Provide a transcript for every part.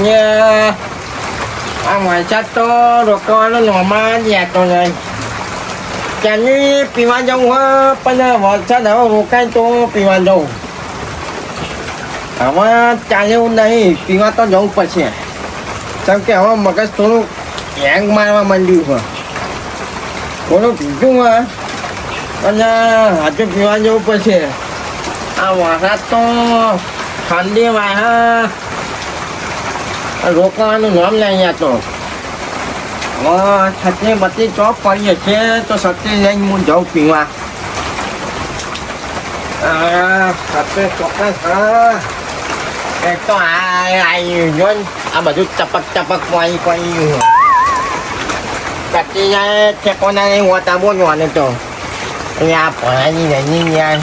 અહીંયા આ વરસાદ તો રોકવાનો નોમાં જ તો નહીં ત્યાંની પીવા જવું હોય પણ વરસાદ હવે રોકાય તો પીવા જવું હવે ચાલે એવું નહીં પીવા તો જવું પડશે કેમ કે હવે મગજ થોડું હેંગ મારવા માંડ્યું છે થોડું પીધું હોય અને હાથે પીવા જવું પડશે આ વરસાદ તો ઠંડી વાહ રોકવાનું નામ નહીં અહીંયા તો હવે છત્રી બત્રી ચોપ પડીએ છે તો છત્રી લઈને હું જાઉં પીવા આ છત્રી ચોક્કસ હા એક તો આ આવી જો ને આ બધું ટપક ટપક પાણી પડી છત્રી જાય ઠેકોના નહીં હોતા બોલવાનું તો અહીંયા ભણાની નહીં યાર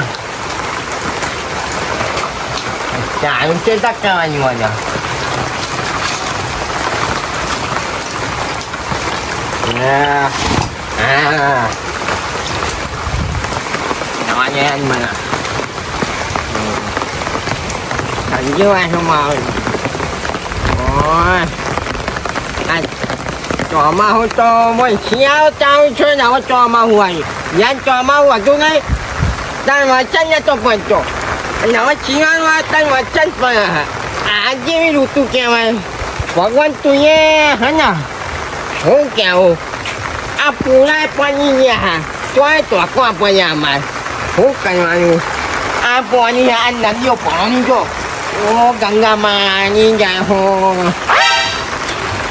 ચાલુ છે તક કરવાની મજા Ah. Ah. Namanya yan mana? Lagi juga semua. Ôi. Anh. Cho ma hô cho mỗi xéo tao chơi nào cho ma hoài. Yan cho ma hoài tôi ngay. Đang mà chân nha cho phần cho. Nào chỉ ăn mà đang mà chân phải. à. Chỉ biết tu kia mà. Quả quan tu nhé. Hả nhở? Không kẹo phụ lại bao nhiêu nhà tôi tôi qua bao nhà mà không cần mà à bao nhiêu anh làm vô bao nhiêu vô ô gần gần mà như vậy hồ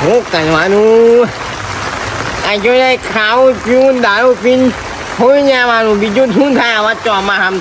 không cần mà nu anh cho đây khảo chuyên đạo pin hồi nhà mà bị chuyên thun thà mà cho mà ham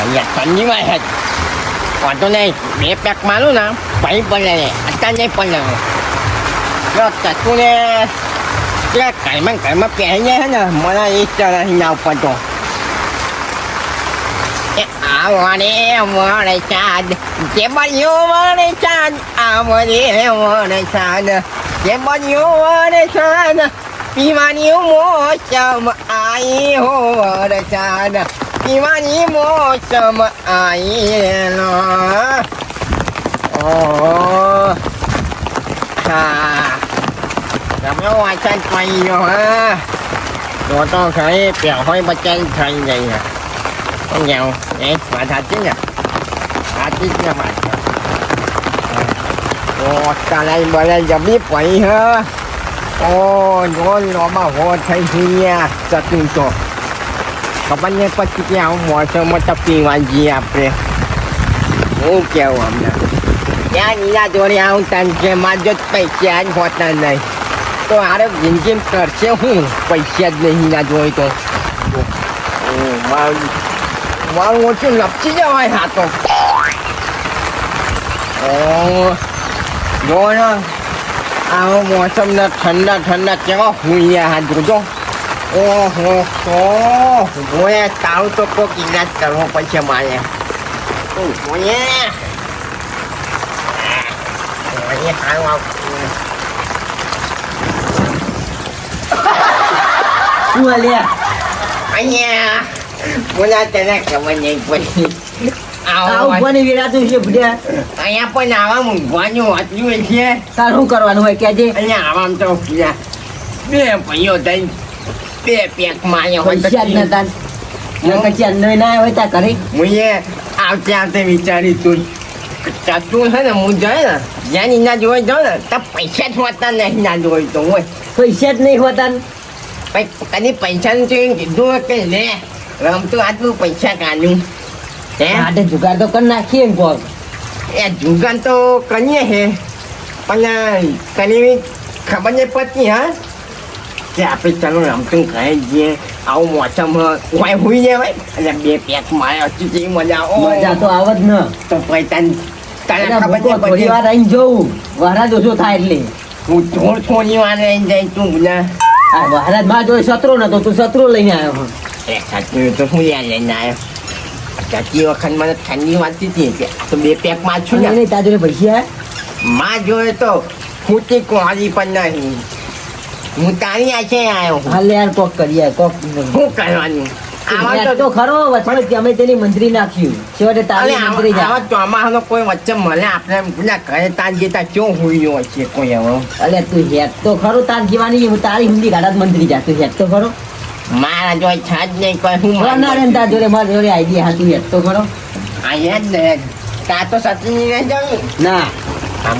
đây hoàn nó này làm ăn một chân chân chặt trên mặt chùa mà bắn cắt da gì à có mấy phần là một chảo mà rồi Nah, ya tadi mah ya. Waktu ni mepek malu na, pai pala ni, atan ni pala. Yo satu ni, dia kai man kai ma pe nya na, mana isa na hinau pa to. Eh, awa ni, awa ni chan. Che ba yo ma ni chan, awa ni, awa ni chan. Che ba yo ma ni chan. Pi ma ni mo cha ma ai ho ni chan. 今にも什么愛のおーค่ะจะไม่ว่าฉันไปอยู่ฮะตัวต้องใช้เปลี่ยนห้อยประจันไทยเลยอ่ะต้องยาวเอ๊ะมาทัดจริงอ่ะทัดจริงอ่ะมาโอ้อะไรมาอะไรจะรีบไปฮะโอ้ยโอ้ยรอมาโหไทยทีเนี่ยจะตึงตัว ખબર નહીં પછી કે આવું મોસમમાં તો પીવા આપણે. હું કેવું અમને ત્યાં નીલા જોડે આવું તને કે મારજો જ પૈસા જ હોતા નહીં. તો મારે જિંદગી કરશે હું, પૈસા જ નહીં ના જોઈ તો. મારું ઓછું લપસી જવાય હા તો. જો ને. આવો મોસમના ઠંડા ઠંડા કેવા હું અહીંયા હાથ જોજો ઓહો હો ગોએ તાવ તો કોક ઇલાજ કરવો પડશે મારે. ગોએ શું અલ્યા અહીંયા. બોલા તને ખબર નહીં પડી. છે ભૂડ્યા અહીંયા પણ આવા મૂંઘવાનું વાંચ્યું છે તાર શું કરવાનું હોય? કેજે અહીંયા આવામ તો બે ભાઈઓ થઈ બે પેક માયા હોય તો જ નતા. નકર અંદર ના હોય તા કરી. મુએ આવતે આવતે વિચારી તું. તું છે ને હું જાય ને જ્યાં ના જોઈ જાઉં ને તો પૈસા જ હોતા નહીં ના જોઈ તો હોય. પૈસા જ નહીં હોતા ને. કદી પૈસાનું જોઈને કીધું કે લે રમતું આટલું પૈસા કાઢ્યું હે? આટે જુગાર તો કરી નાખીએ ને કોક એ જુગાર તો કરીએ હે પણ કની ખબર નહીં પડતી હા? કે આપણે ચાલો રમતું કહે જઈએ? આવું મોસમ કોઈ હુઈ જાય ભાઈ. અને બે પેક મારે અચૂચી મજા ઓ મજા તો આવત ને. તો પછી તને તને એટલે ખબર છે થોડી વાર આઈને જોઉં. વરસાદ ઓછો થાય એટલે? હું થોડ થોડી વાર રહી જાય તું આ વરસાદમાં જોઈ સત્રો નતો તું સત્રો લઈને આવ્યો એ સાચું તો હું યાર લઈને આવ્યો. ચાચી વખત મને ઠંડી વાંચતી હતી તો બે પેકમાં છું ને. જોડે પૈસા માં જોયે તો હું તે કોરી પણ નહીં. હું તારી આશે આવ્યો હાલે યાર કોક કરીએ કોક શું કરવાનું? આવા તો ખરો વચમાં અમે તેની મંત્રી નાખ્યું. છેવટે તારી મંત્રી આવા ચોમાસાનો કોઈ વચ્ચે મળે આપણે પેલા ઘરે તાન જતા ક્યાં હોઈ છે કોઈ હવે? અલે તું હેત તો ખરો તાર જીવાની હું તારી હિન્દી ગાડા મંત્રી જા તું હેત તો ખરો. મારા જો છાજ નહીં કોઈ હું ના રે તાર જોડે મારા જોડે આઈડિયા હા તું હેત તો ખરો. આ હેત ને. તા તો સચિન નહીં જાઉં ના.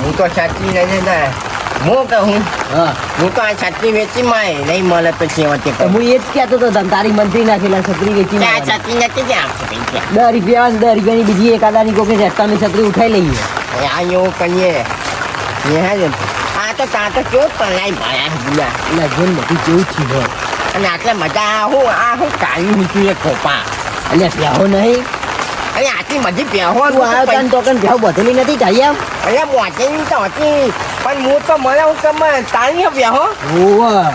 હું તો સચિન નહીં જાય હું કહું હા. હું તો આ છત્રી વેચી માય નહીં મળે પછી હું એ જ કહેતો તો તને તારી મંત્રી નાખેલા છત્રી વેચી આ. છત્રી નથી દસ રૂપિયા દસ રૂપિયાની બીજી એક આદાની કોકે રસ્તાની છત્રી ઉઠાઈ લઈએ. આ એવું કરીએ. હે આ તો તા તો કેવું પલાઈ ભરાય ગુલા. એટલે બધું કેવું છે અને આટલા મજા હું આ હું કાળી મૂક્યું એ ખોપા. એટલે પ્યાહો નહીં. અને આટલી બધી પહેવો આવ્યો તને તો કઈ પ્યાહો બધેલી નથી જાય એમ અરે મોચેની તો હતી. પણ હું તો મને હું તારી પહેવો ઓવા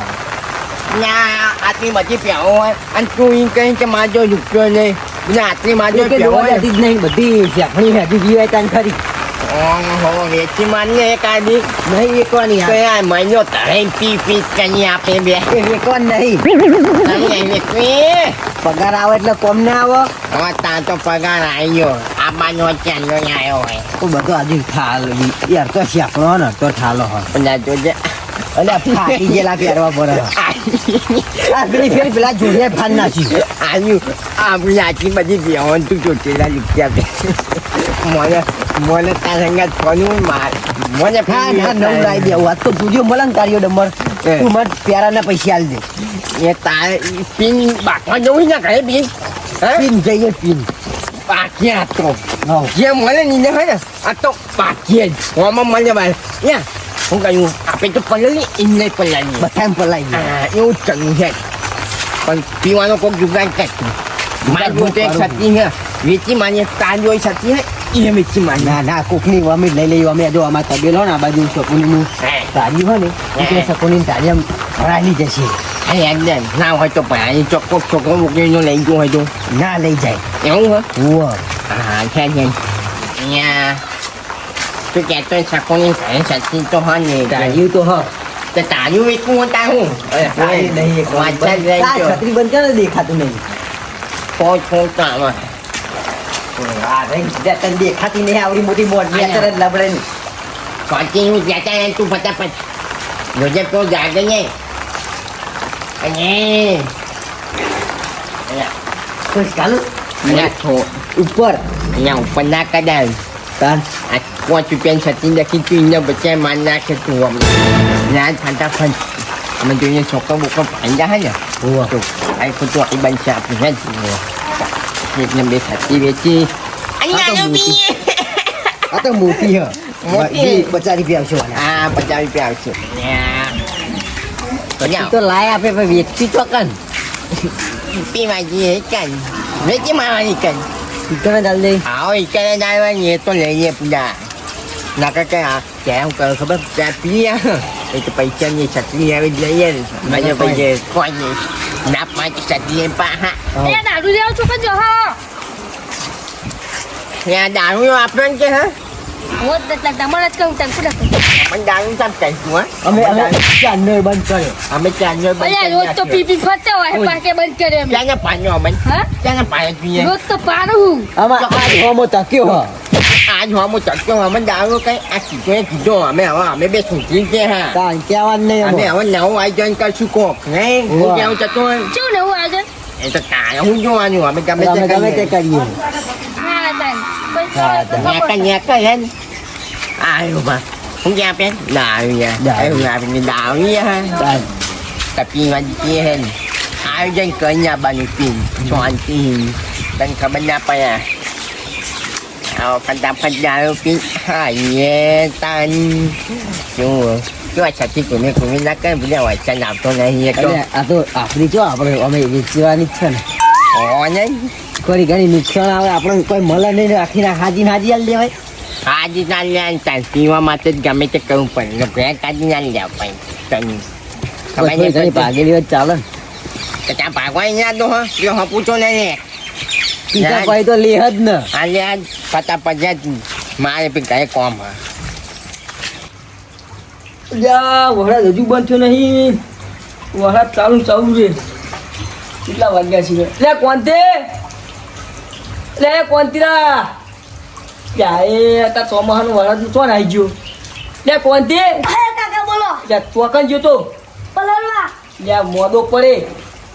ના આટલી બધી પ્યાઓ હોય. અને તું એમ કહી કે માજો રૂપિયો નહીં. ને આટલી માજો પહેવો જ નહીં બધી શેફણી ગઈ હોય તાન ખરી. ઓહો વેચી માની એક આદી નહીં વેકવાની તો યાર મહિનો તરે પી પી કરી આપે બે. વેકવાન નહીં. તમે પગાર આવે એટલે કોમ ને આવો. હવે ત્યાં તો પગાર આવ્યો આ બાનો ચાલો આવ્યો હોય. તો બધો આજુ ઠાલ યાર તો શેફણો ને તો ઠાલો હોય. બધા જોજે. એટલે ફાટી ગયેલા પહેરવા પડે ફેર પેલા જોડે ફાન નાખી. આવ્યું આપણી આટલી બધી બેહોન તું ચોટેલા લીધ્યા બે. મને મને તારા સંગાત ફોનું માર. મને હા ના નવું લાવી દેવું આજ તો પૂછ્યો મળે ને તારીઓ એ. તું મને પ્યારાના પૈસા આલ દે. એ તારે પીન બાકવા જવું ને ઘરે પિન? પીન જઈએ પીન. આ તો જે મળે ને હોય ને આ તો બાકી જ મળે ભાઈ યા હું કહ્યું આપણે તો પલળી એમને પલળી બધા ગયા હા એવું જ કરવું છે પણ પીવાનો કોઈક જુગાડ કરતું મારે તો એક સતી છે વેચી માની તાન જોઈ સતી છે એ વેચી માની ના ના કોકની અમે લઈ લઈએ અમે જો અમાર તબેલો ને આ બાજુ શકુનીનું તારી હોય ને એટલે શકુની તારી આમ ભરાયેલી જશે એકદમ ના હોય તો ભાઈ ચોક્કસ છોકરો મૂકીને લઈ ગયો હોય તો ના લઈ જાય એવું હા છે છે અહીંયા તું કહેતો શકોની તો ને તારી તો હ તો તારું વેચવું હોય તાર હું તારી નહીં એક છત્રી બંધ કરે દેખાતું નહીં પોચ પોચ તો આમાં દેખાતી નહીં આવડી મોટી બોટ લબડે ની Continue jatah yang tu fatapat. Jodoh tu jaganya. Ini. ઉપર Yang pernah kadang. તાર ke tu. Ya, tanda kan. Mendunia sokong bukan panjang aja. ઉવા Tu, aku tu iban siapa kan. Kita nak satu beci. Ayah Atau lebih. આ તો મોટી હ મોટી. ઈ બચારી પી આવશો Ah, pecah piau tu. Banyak. તો લાય આપે ભાઈ વ્યક્તિ ચોકન Pi maju ikan. Mesti mana ikan? ઇકણે ચાલ દે Ah, ikan yang dalam ni tu lagi pula. Nak kakak ah, saya kalau khabar saya pilih ah. Itu ikan ni satu ni ada dia. Banyak Nak banyak kau ni. Nak macam satu ni pak ha. Ayah nak dulu dia cukup je અમે બંધ કર્યો tu paru. આમાં આ હોમો તક્યો હ biết thủ chiến kia ha તાન કહેવાનું નહીં à અમે ગમે તે કરીએ. Tan. nhà cái nhà cái anh ai mà không ra bên đào nha Đào. em là mình đào nha ha તાન kia ai tiền cho anh tiền dan kapan apa ya Oh, pandang-pandang pin hai ye tan. Cuma કેવા છતી કુમી કુમી ના કરે ભૂલ્યા વાંચન આવતો નહીં આ તો આપણી જો આપણે અમે વેચવાની જ છે ને ઓ થોડી ઘણી નુકસાન આવે. આપણે કોઈ મળે નહીં ને આખી રાત હાજી હાજી હાલ લેવાય હાજી ના લ્યા ચાલ પીવા માટે જ ગમે તે કરવું પડે. ભેં કાઢી ના લ્યા ભાઈ ભાગેલી હોય ચાલે તો ત્યાં ભાગવા અહીંયા દો હા. જો હા પૂછો નહીં પીતા કોઈ તો લે જ ને. પતા પજા મારે પી ઘરે કોમ હા. જા વરસાદ હજુ બંધ થયો નહીં. વરસાદ ચાલુ ચાલુ રે કેટલા વાગ્યા છે? કોણ કોંતે લે કોંતીરા. યા તા ચોમાહાનું વરદ તો આવી ગયો. લે કોંતી. કાકા બોલો. લે ચોકન ગયો તો. પલરવા લે મોદો પડે.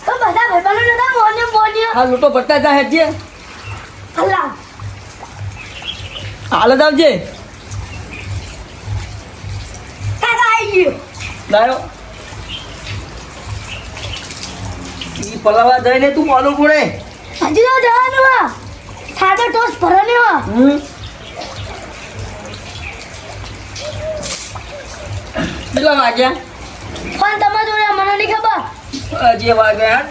તો બધા ભાઈબંધો નતા મોને મોને હા લૂટો ભરતા જા હેજે અલ્લા હાલત આવજે કાકા આવી ગયો. લાયો. ઈ પલાવા જઈને તું મોદો પડે. હજી તો જવાનું થાતો ટોસ ભરને હા. હમ. કેટલા વાગ્યા? પણ તમે જોડે મને નહીં ખબર. હજી વાગ્યા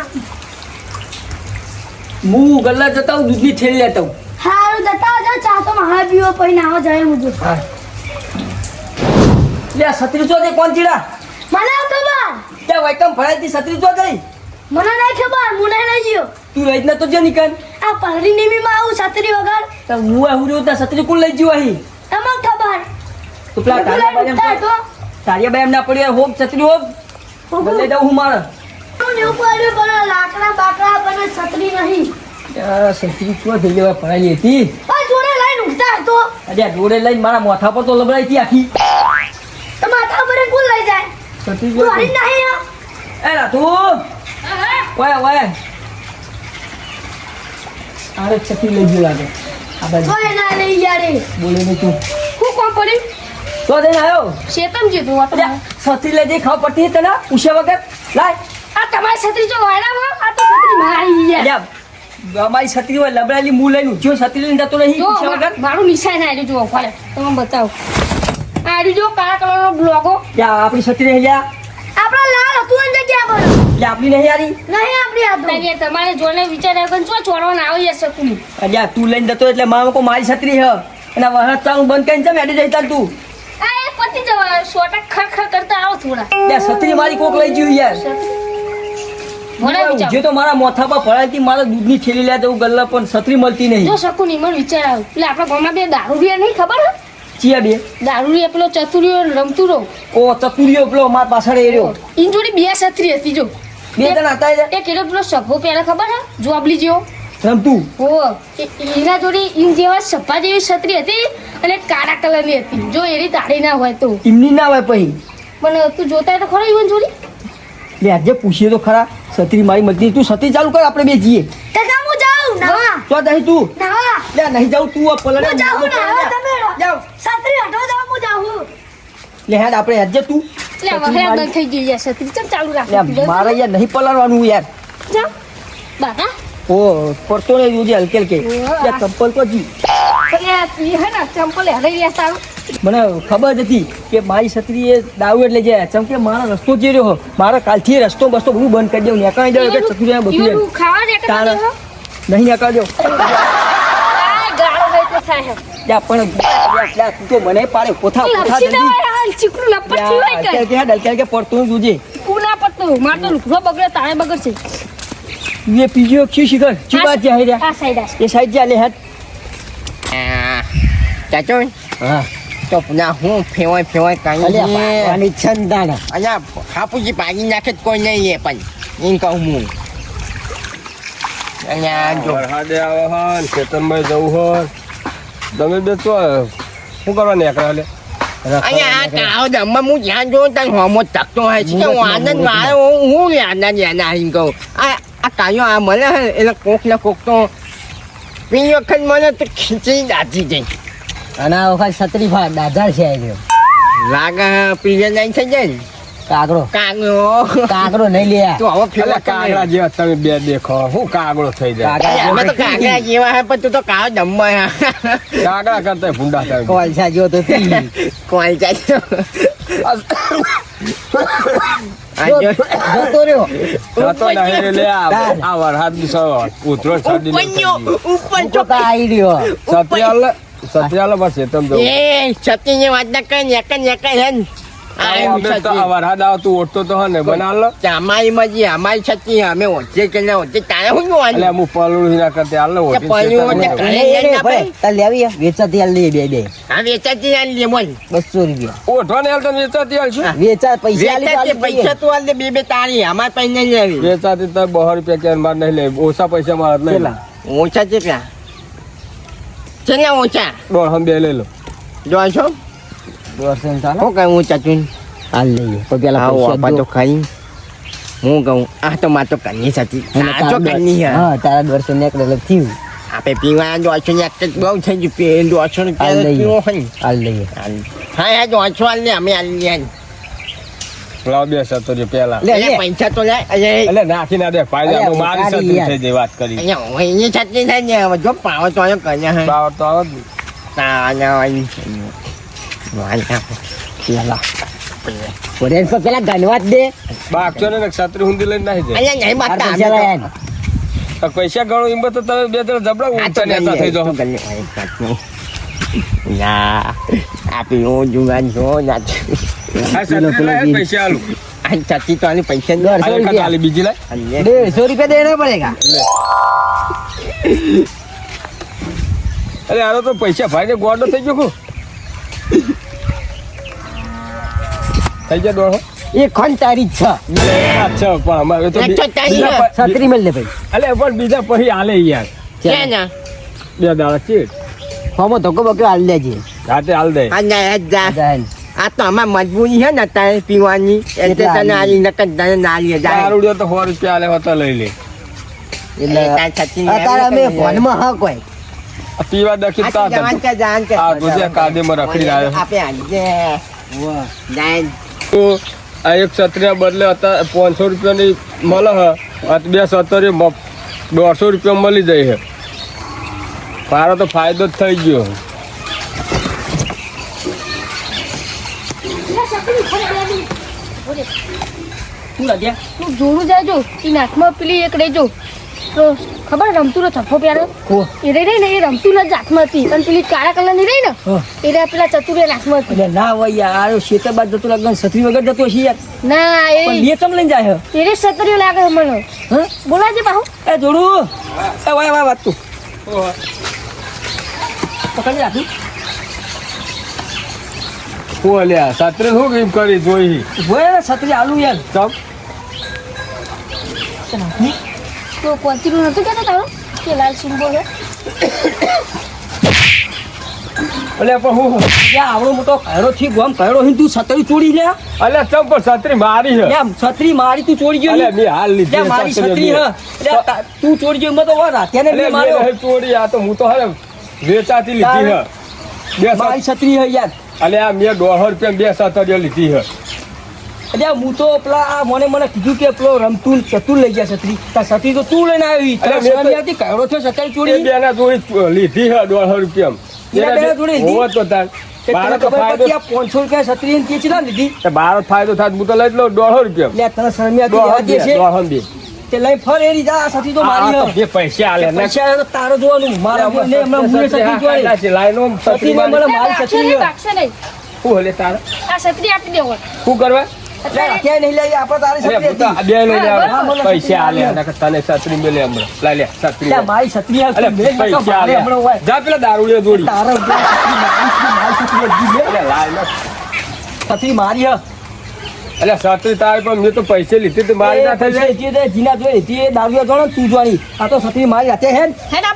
હું. ગલ્લા જતા હું દૂધની થેલી લેતા હું હારું જતા જો ચા તો મહા પીવો પછી નાવા જાય મુજો લે છત્રી ચો દે કોણ ચીડા? મને ખબર? ત્યાં વૈકમ ભરાઈ હતી ગઈ મને નહીં ખબર હું નહીં લઈ તું લઈ જ તો જ નીકળ. આ પલરી નિમીમાં આવું છત્રી વગર તો હું આ હું તા છત્રી કોણ લઈ ગયો અહીં? તમને ખબર? તો પેલા તારિયા તો તારિયા એમ ના પડી હોગ છત્રી હોક ભલે લઈ જાઉં હું મારે. પડ્યું લાકડા બાકડા બને છત્રી નહીં. છત્રી ચો થઈ લેવા હતી. જોડે લઈને ઉઠતા હતો અરે જોડે લઈને મારા માથા પર તો લબડાઈ હતી આખી. માથા પર કોણ લઈ જાય? છત્રી નહીં એ રાતું ઓય ઓય અરે છત્રી લઈ ગયો લાગે. આ બાજુ. ના લઈ યારે બોલે ને તું. હું કોણ પડી? તો જઈને આવ્યો શેતમ જી તું અરે છત્રી લઈ જઈ ખાવ પડતી તને? પૂછ્યા વગર? લાય. આ તમારી છત્રી જો વાયડામાં આ તો છત્રી મારી યાર અમારી છત્રી હોય લબડાયેલી મું લઈને જો છત્રી લઈને જતો નહીં મારું નિશાન આવ્યું જુઓ ફાલે તમે બતાવો. આવ્યું જો કાળા કલરનો બ્લોગો. આપણી છત્રી નહીં લ્યા આપણા લાલ હતું અંદર જગ્યા પર આપણી નહીં યારી નહીં આપણી હતું તમારે જોને વિચાર આવ્યો કે ચો ચોરવા આવી જશે કુલી. અલ્યા તું લઈને જતો એટલે મારો કો મારી છત્રી હ. એના વરસાદ ચાલુ બંધ કરીને ચમ હેડી જઈ તાર તું. આ એ પતી જવા સોટા ખર ખર કરતા આવો થોડા. ત્યાં છત્રી મારી કોક લઈ ગયું યાર. જે તો મારા મોથા પર ભરાતી મારા દૂધની થેલી લે જવું ગલ્લા પણ છત્રી મળતી નહીં. જો શકું નહીં મને વિચાર આવ્યો એટલે આપણા ગામમાં બે દારૂ દારૂડિયા નહીં ખબર? ચિયા બે. દારૂડિયા પેલો ચતુરિયો રમતું રહો. ઓ ચતુરીઓ પેલો મારા પાછળ એ રહ્યો. ઈન જોડી બે છત્રી હતી જો. બે જણા હતા એ એક પેલો સભો પહેલા ખબર હે? જોબલી જેવો રમતું ઓ એના જોડી ઈન જેવા સભા જેવી છત્રી હતી અને કાળા કલરની હતી. જો એની તાળી ના હોય તો. એમની ના હોય પછી પણ તું જોતા તો ખરો ઈવન જોડી? લે આજે પૂછીએ તો ખરા. છત્રી મારી મજની તું છત્રી ચાલુ કર આપણે બે જઈએ. કાકા હું જાઉં? ના તો નહીં તું. ના લે નહીં જાઉં તું હું જાઉં ના તમે જાઉં. છત્રી હટો જાઉં હું જાઉં. લે હેડ આપણે આજે તું. મારી- યાર નહીં પલાળવાનું યાર. ઓ પડતો જોજે હલકે હલકે ચંપલ તો જી. ચંપલ સારું મને ખબર નથી હતી કે મારી છત્રી એ દાવ એટલે જાય ચમ કે મારો રસ્તો જે રહ્યો મારા કાલથી રસ્તો બસ્તો બધું બંધ કરી દઉં નેકાઈ દઉં એટલે છત્રી બધું દે તારા- નહીં થાય યા પણ મને પાડે જલ્દી. દવાય હાલ ચીકણું લપટ યા, થી હોય હલકે હેડ, હલકે હલકે પડતું જોજે કુના પડતું માર તો લુકડો બગડે તારે બગડશે. એ પીજો ક્ષી શિખર. ચી બાત છે આ સાઈડ આ એ સાઈડ જા લે હેડ. ચાચો હા. તો ના હું ફેવાય ફેવાય કાઈ પાવાની છંદાણા. અહીંયા હાપુજી પાડી નાખે કોઈ નહીં એ પણ. એમ કહું હું. અહીંયા જો. વરસાદે આવે હન ખેતરમાં જવું હન તમે બે તો શું કરવા નીકળ્યા લે? અહીંયા આ દમમાં હું જ્યાં જોઉં ત્યાં હોમો તકતો હોય છે હું આનંદ મારે હું આનંદ એના એમ કહું આ આ કાયો આ મળે હે એટલે કોક ને કોક તો પેલી વખત મને તો ખીચડી દાજી ગઈ અને આ વખત છત્રી દાધાર છે લાગે પીવે નહીં થઈ જાય ને કાગડો. કાગડો. કાગડો નહીં લે. તું હવે ફેલા કાગડા જેવા તમે બે દેખો. શું કાગડો થઈ જાય? કાગડા અમે તો કાગડા જેવા હે પણ તું તો કાળો જમવા હે. કાગડા કરતા ભૂંડા થાય. કોલસા જો તો તી. કોલસા જો, જો. જતો રહ્યો. જતો નહીં રે લે આ આ વરસાદની સવાર ઉતરો છાડી ઉપર તો આવી રહ્યો. સત્યાલ સત્યાલ બસ એતમ જવું. એ સતીની વાત ના કઈ ને કઈ હે ને વરસાદ આવતું ઓટતો તો ને બનાલ. અમારી મજી અમારી સતી અમે ઓછે કે ના ઓછે તારે શું એટલે હું પલું ના કરતે હાલ ને ઓટી પલ્યું શેતાન એટલે માં. ઘરે જઈને આપણે તાર લેવી વેચાતી હાલ લઈએ બે બે. આ વેચાતી આલી લે બોલ. બસો રૂપિયા. ઓઠો ને હાલ તો વેચાતી હાલ છું? વેચા પૈસા આલી તો વેચાતી આલી પૈસા તું આલી બે બે તારી અમાર પાસે નહીં લેવી. વેચાતી તો બહો રૂપિયા ક્યાં માર નહીં લે. ઓછા પૈસા માર નહીં લે. કેટલા? ઓછા છે છેલ્લા ઓછા? દોઢ બે લઈ લો. જો છો દોઢસો ને ચાલો હું કહું ઊંચા ચૂન હાલ લઈએ તો પેલા પૈસા આપા. તો ખાઈ હું કહું આ તો માર તો કન્ની સાચી આ તો કન્ની હે હા તારા દોઢસો નીકળે એટલે થયું આપે પીવા દોઢસો ને એક જ બહુ થઈ ગયું પે દોઢસો ને હાલ પીવો હોય. હાલ લઈએ. હા હા દોઢસો હાલ ને અમે હાલ લઈએ લાવ બે સત્તર જે પેલા લે. પૈસા તો લે એટલે નાખી ના દે અલ્યા, હું મારી સત્તરી થઈ જાય વાત કરી અહીંયા હોય એની છત્રી થાય ને હવે જો પાવ તો અહીંયા કન્યા હે તો આવે જ ને. ના ના અહીં વાલ આપો પૈસા ગણો એમ તો તમે બે ત્રણ જબડા ના આપી હું જુગાન છો ના. અરે આનો તો પૈસા ફાયદે ગોડો થઈ ગયો થઈ જાય દોઢ એ ખન તારી છ. છ પણ અમારે તો છત્રી મળી લે ભાઈ. અલે પણ બીજા પછી આલે યાર. બે દાડા છે ફોમો ધોકો બકો હાલ દેજે રાતે હાલ દે. આ તો આમાં મજબૂરી છે ને તારે પીવાની. એટલે તને આલી નકર તને નાલી દારૂડિયો તો સો રૂપિયા આલે હોતો લઈ લે. એટલે અત્યારે અમે ફોનમાં હા કોઈ. પીવા દખી તા જવાન કે જાન કે. આ ગુજે કાદે માં રખડી આપે આલી દે. વાહ. તો આ એક છત્રીના બદલે અત્યારે પાંચસો રૂપિયાની મળે છે આ બે સત્તરી દોઢસો રૂપિયા મળી જાય છે મારો તો ફાયદો જ થઈ ગયો. શું લાગ્યા તું જોડું જાજો. એ નાકમાં પેલી એક રહેજો. તો ખબર રમતું નો થપ્પો પ્યારો? કો એ રહી ને એ રમતું ના જ હાથમાં હતી અને પેલી કાળા કલરની રહી ને એ પેલા ચતુરે હાથમાં હતી ના હોય યાર શેતર બાદ જતું લાગે છત્રી વગર જતો હશે યાર. ના એ બે ચમ લઈને જાય એ રે સતરીઓ લાગે છે મને હા બોલાજે બાહુ એ જોડું. એ વાય વાય વાત. તું પકડી રાખી. હું છત્રી શું કેમ કરી જોઈ? હોય છત્રી આલુ યાર. ચમ. તો કોંતીનું નતું કહેતા તારું? કે લાલ સિમ્બોલ હે અલે પણ હું યા આવડો મોટો કાયરો થી ગોમ કાયરો હિન્દુ છત્રી ચોરી લે? અલે ચમ પણ છત્રી મારી છે? એમ છત્રી મારી તું ચોરી ગયો અલે મે હાલ લીધી મારી છત્રી હે. હ તું ચોરી ગયો મે તો વાર રાતે મે માર્યો ચોરી આ તો હું તો હરે વેચાતી લીધી હ. બે મારી છત્રી હે યાર. અલ્યા મેં દોઢસો રૂપિયા બે સત્તરીઓ લીધી છે અલ્યા હું તો પેલા આ મને મને કીધું કે પેલો રમતું ચતુર લઈ ગયા છત્રી. તાર છત્રી તો તું લઈને આવી. તારા થયો છત્રી ચોરી બેના જોડી લીધી છે દોઢસો રૂપિયા બેના જોડે લીધી? તો તાર. કે તને બાર તો ખબર ફાયદો પડતી આ 500 રૂપિયા છત્રી ને તે ચેટલા લીધી? તે બાર જ ફાયદો થાય તો હું તો લઈ લઉં દોઢસો રૂપિયા લે તને શરમ આવતી દોઢસો બે. તે લઈ ફર એરી જા તો મારી જે પૈસા આલે ને? પૈસા તો તારો જોવાનું. મારા ને હમણાં મૂળે છત્રી જોઈ છે લાઈનો છત્રી છત્રી ને મારી. મને મારી નહીં. હે. હલે તારે? આ છત્રી આપી દેવો. શું કરવા? પૈસા આલે નકર તને છત્રી મેલે હમણાં લાય લે છત્રી લે, લે. મારી છત્રી હે. અલે મેં નતો પૈસા મારે આલે હમણાં હોય. જા પેલા દારૂડિયો જોડી તારા ઉપર છત્રી મારી, મારી છત્રી હતી. લે, અલે લાય ને. છત્રી મારી હે. અલે છત્રી તારી પણ મેં તો પૈસે લીધી તો મારી ના થઈ જાય તે જીના જોઈ લીધી, એ દારૂડિયો જોડે તું જોડી. આ તો સત્રી મારી હાથે હે હે ને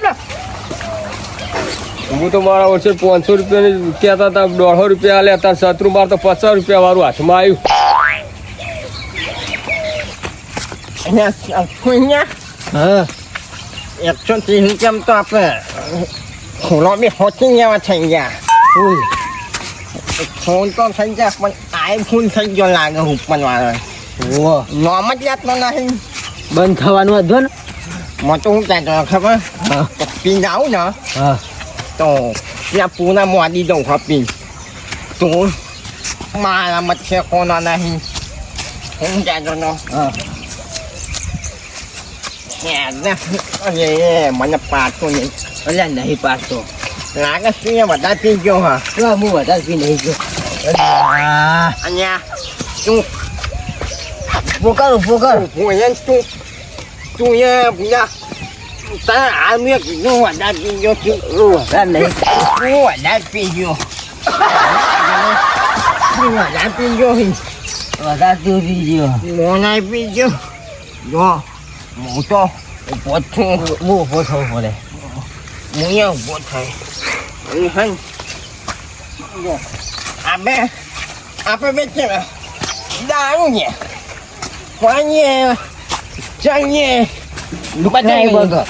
હું તો મારા વર્ષે પાંચસો રૂપિયાની કહેતા હતા દોઢસો રૂપિયા આલે હતા શત્રુ માર તો પચાસ રૂપિયા વાળું હાથમાં આવ્યું เนี่ยคุยเนี่ยเอออยากชวนตีหึงจำตัวเนี่ยหัวเราะไม่หดที่เนี่ยว่าใช่ยาอุ้ยคนก็ใช่ยามันอายคุณนใช่ยอลางหุบมันมาเลยโอ้หนอมัดยัดมันนะเฮ้ยเบิ้ลเขวันว่าเบิ้ลมาตรงแต่ตัวครับว่าปีหนาวเนาะโตยาปูน่ะมัวดีดงครับปีตัวมาละมัดแค่คนนั้นนะเฮ้ยคงจะโดนเนาะ અરે મને પાછું નહીં અલ્યા નહીં પાડતો લાગે છે એ બધા પી ગયો હા તો હું વધારે પી નહીં ગયો અલ્યા અહીંયા તું પોકર પોકર હું અહીંયા તું તું એ બીજા તારે હાલ મેં કીધું વધારે પી ગયો તું વધારે નહીં તું વધારે પી ગયો તું વધારે પી ગયો વધારે તું પી ગયો મોનાઈ પી ગયો જો મોટો ઊભો છું હું ઊભો થવું પડે હું અહીંયા ઊભો થાય અને હન જો આપણે આપણે બે છે ને દારૂ છે પાણીએ ચાલીએ નહીં બગર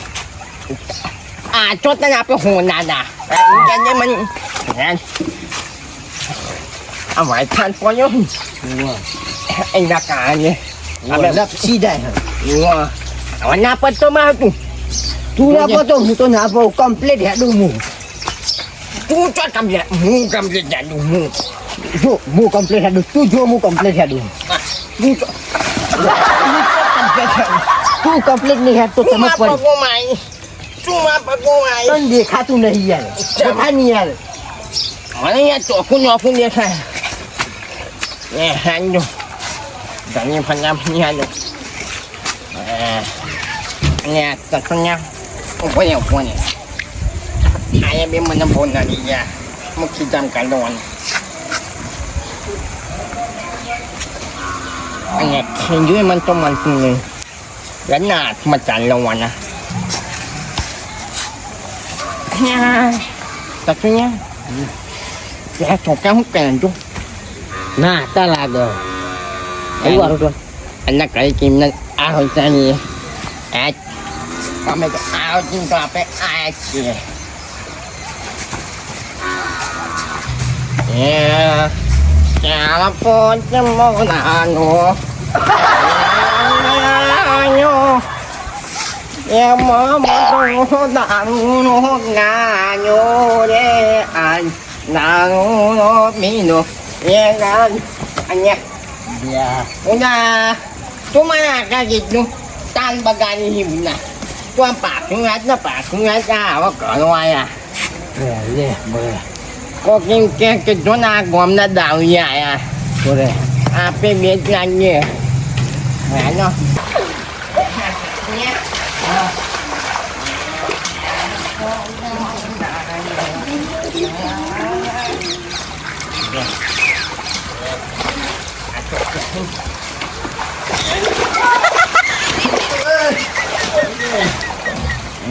આ તો તને આપણે હું દાદા એને મને આ વાયથાન પડ્યો એના કારણે આપણે લપસી જાય હવે ના પડતો માં હતું. તું ના પતો હું તો ના પાઉં કમ્પ્લીટ હેડું હું. તું તો કમલે હું કમલે જાડું હું. જો હું કમ્પ્લીટ હેડું તું જો હું કમ્પ્લીટ હેડું તું તો તું કમ્પ્લીટ નહીં હેડ તો તું તમે માં પડી તું માં પગો માય તને દેખાતું નહીં યાર દેખાય નહીં યાર. હવે યાર ચોખ્ખું ચોખ્ખું દેખાય. એ હાંજો ધની પંજાબની હાંજો ને તકન્યા ઊભો ને ઊભો ને આયા બે મને બહુ નડી ગયા મુખી જામ કાઢવાનું અને ખીંજુએ મને તો મળતું નહીં ઘરના હાથમાં ચાલવાના તકન્યા ત્યાં છોકરા હું પહેરજો ના તા લાગે એવું હારું તો અને કઈ કિંમત આ હોય છે ને આ અમે તો આ ચીમ તો આપણે આ જ છીએ એ ચાલ પોચ મોનાનો એમાં મમતો દારૂનો ગાયો રે આ મીનો એ ગાન અહીંયા Una, બગાડી gitu. Tuan pakungat na pakungat na ako kano ya. લે બોલે Ko kim ke ke do na gom na daw ya ya. બોલે Ape biết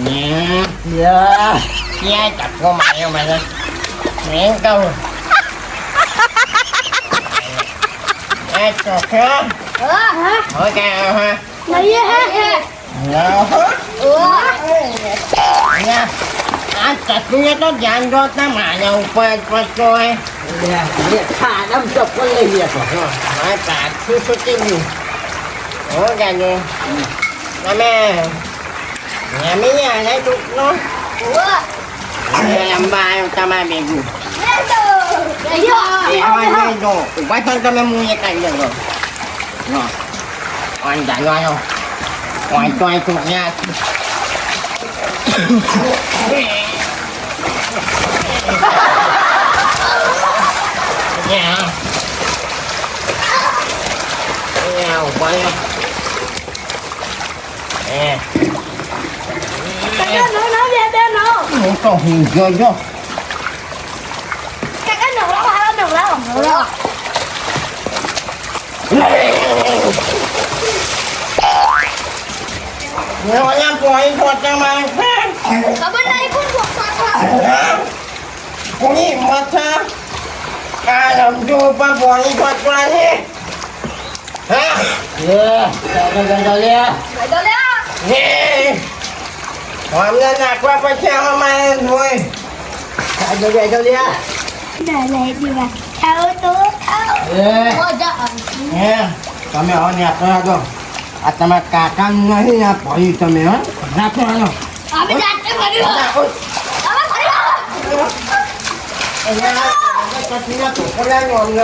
nhé, Dạ. Nhé chặt con không mày lên Mẹ câu. Nha chặt con. Ủa hả? Ủa cao ha. Mày ha Dạ Ủa? Nha Anh chặt nghe nó dàn cho ta mà nhau quay quay coi. Dạ Thả đâm chọc con lên không? Mà chặt xuống xuống cái gì. Ủa gà nè Nè mẹ nhà mấy nhà đấy tụi nó. Làm bài ta mai mình ngủ để hoa đi đồ. Cũng quay thân cho mấy mua nhà cành được rồi. Rồi. Anh đã nói không? Ngoài toai thuộc Không có hình cho cho. કાકા નવરા હારા નવરા નવરા Nếu anh quay cho cho mày ખબર નહીં કોણ બોક્સા Cũng nhìn mất ha Ai làm cho ba quay cho cho đi Ha લે ચાલો ચાલો લે ભાઈ તો લે Nè Hôm nay là qua phải theo mà mày thôi ચાલો ચાલો લે ના લે દીવા ખાઓ તો ખાઓ લે મજા Nè Kami ở nhà tôi đâu À tao mà cả căn nói là bỏ đi cho mày á Ra cho nó અમે જાતે ભર્યું Ra ôi અમે ભર્યું Ê, ra, ra cho કચીના ટોપલાનું અમને અહીં. હા ત્યાં જૂના સતરી વેચીને પૈસા દારૂ પી કેવું આ ગા- નાયમે ગાળા જોડે લે આપણા છોકરાને હવા દીધો વાપરો એ પહેલા ના હે ત્યાં સર્વે ઉમદા સર્વે પછી ચમો પી ગયા કઈ તો જો અત્યારે લે દો આ તમારા એ રમતુ એ રમતુડા. તમે લે અહીંયા આ જો અમને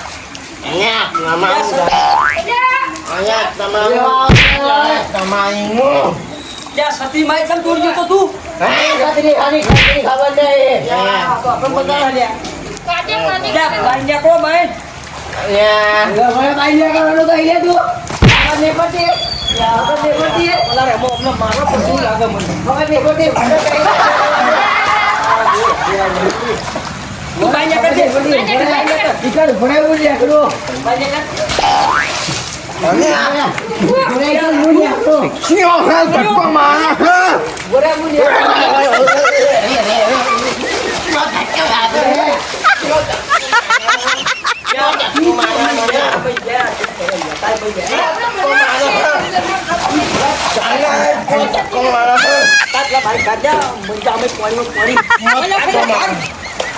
પડશે એવું લાગે મને ખબર નહીં પડતી ભાડો કહી તું બાઈ નીકળજે દીકરા ભણાવું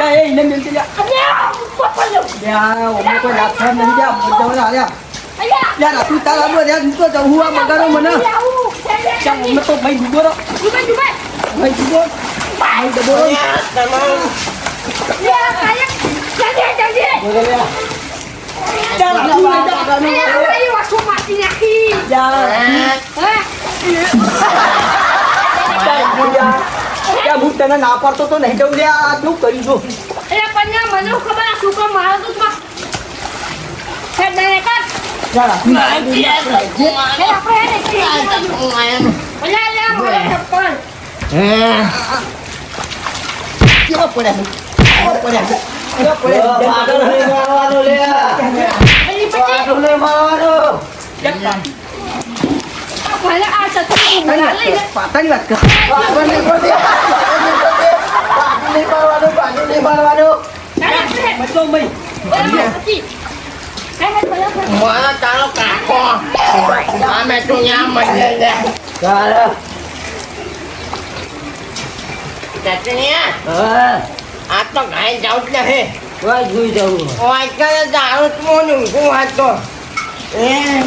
યા એ એને મિલતી લ્યા અલ્યા. યા ઓમે કોઈ લાખા નહીં લ્યા મજામાં હાલ્યા અલ્યા. યા રાતું તારા આબો યાર હું તો જવું આ બગાડો મને. ચાલ અમે તો ભાઈ ડૂબો રહો ડૂબે, ડૂબે. ભાઈ ડૂબો ભાઈ ડૂબો તમારું અલ્યા, કાલે. જલ્દી, જલ્દી. ચાલ રાતું નહીં જા. મારી વાસો મારી નાખી. યા હા? ત્યાં હું તને ના પાડતો તો નહીં જવું લ્યા આ શું કરી દો અલ્યા, પણ મને ખબર? શું છોકરો મારો તો જ પડ્યા ભલે આ લઈ લે. પાતાની વાત કર નહીં નહીં નહીં બચો ભાઈ. મારા તારો કાકો તું ત્યાં મળી લે ચાલ ચટણીયા આ તો ગાય જાઉં જ નહીં બસ જોઈ જવું વાંચતા દારૂ તું ઊંઘું વાંચતો એમ